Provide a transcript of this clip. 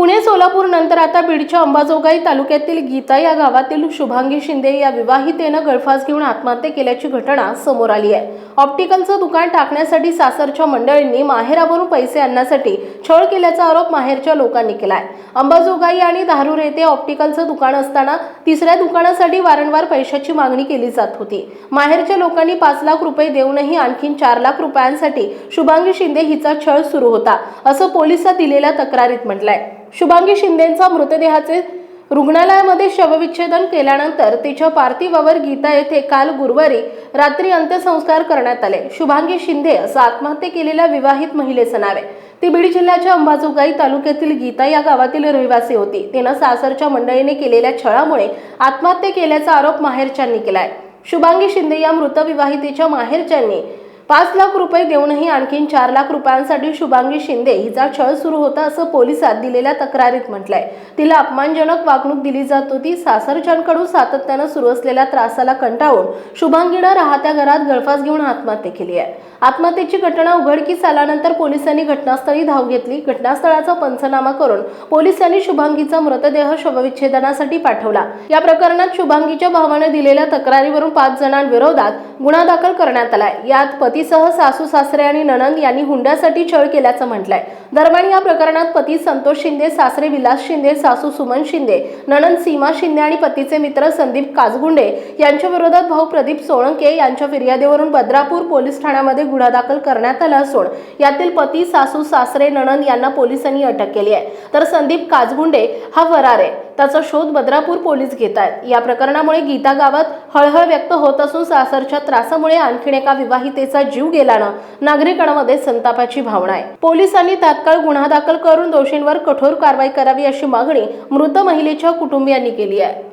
पुणे सोलापूर नंतर आता बीडच्या अंबाजोगाई तालुक्यातील गीता या गावातील शुभांगी शिंदे या विवाहितेनं गळफास घेऊन आत्महत्या केल्याची घटना समोर आली आहे. ऑप्टिकलचं दुकान टाकण्यासाठी सासरच्या मंडळींनी माहेरावरून पैसे आणण्यासाठी छळ केल्याचा आरोप माहेरच्या लोकांनी केलाय. अंबाजोगाई आणि धारूर येथे ऑप्टिकलचं दुकान असताना तिसऱ्या दुकानासाठी वारंवार पैशाची मागणी केली जात होती. माहेरच्या लोकांनी पाच लाख रुपये देऊनही आणखी चार लाख रुपयांसाठी शुभांगी शिंदे हिचा छळ सुरू होता असं पोलिसात दिलेल्या तक्रारीत म्हटलंय. शुभांगी शिंदेचा मृतदेहाचे रुग्णालयामध्ये शवविच्छेदन केल्यानंतर तिच्या पार्थिवावर गीता येथे काल गुरुवारी रात्री अंत्यसंस्कार करण्यात आले. शुभांगी शिंदे असं आत्महत्या केलेल्या विवाहित महिलेचं नाव आहे. ती बीड जिल्ह्याच्या अंबाजोगाई तालुक्यातील गीता या गावातील रहिवासी होती. तिनं सासरच्या मंडळीने केलेल्या छळामुळे आत्महत्या केल्याचा आरोप माहेरच्यांनी केलाय. शुभांगी शिंदे या मृत विवाहितेच्या माहेरच्यांनी पाच लाख रुपये देऊनही आणखी चार लाख रुपयांसाठी शुभांगी शिंदे हिचा छळ सुरू होता असं पोलिसात दिलेल्या तक्रारीत म्हटलंय. तिला अपमानजनक वागणूक दिली जात होती. सासरच्यांकडून सातत्यानं सुरू असलेल्या त्रासाला कंटाळून शुभांगीनं राहत्या घरात गळफास घेऊन आत्महत्या केली आहे. आत्महत्येची घटना उघडकीस आल्यानंतर पोलिसांनी घटनास्थळी धाव घेतली. घटनास्थळाचा पंचनामा करून पोलिसांनी शुभांगीचा मृतदेह शवविच्छेदनासाठी पाठवला. या प्रकरणात शुभांगीच्या भावाने दिलेल्या तक्रारीवरून पाच जणांविरोधात गुन्हा दाखल करण्यात आलाय. यात पती पतीसह सासू सासरे आणि नणंद यांनी हुंड्यासाठी छळ केल्याचं म्हटलंय. दरम्यान या प्रकरणात पती संतोष शिंदे सासरे विलास शिंदे सासू सुमन शिंदे नणंद सीमा शिंदे आणि पतीचे मित्र संदीप काजगुंडे यांच्या विरोधात भाऊ प्रदीप सोळंके यांच्या फिर्यादीवरून बद्रापूर पोलीस ठाण्यामध्ये गुन्हा दाखल करण्यात आला असून यातील पती सासू सासरे नणंद यांना पोलिसांनी अटक केली आहे. तर संदीप काजगुंडे हा फरार आहे. त्याचा शोध बद्रापूर पोलीस घेत आहेत. या प्रकरणामुळे गीता गावात हळहळ व्यक्त होत असून सासरच्या त्रासामुळे आणखीन एका विवाहितेचा जीव गेल्यानं नागरिकांमध्ये संतापाची भावना आहे. पोलिसांनी तात्काळ गुन्हा दाखल करून दोषींवर कठोर कारवाई करावी अशी मागणी मृत महिलेच्या कुटुंबियांनी केली आहे.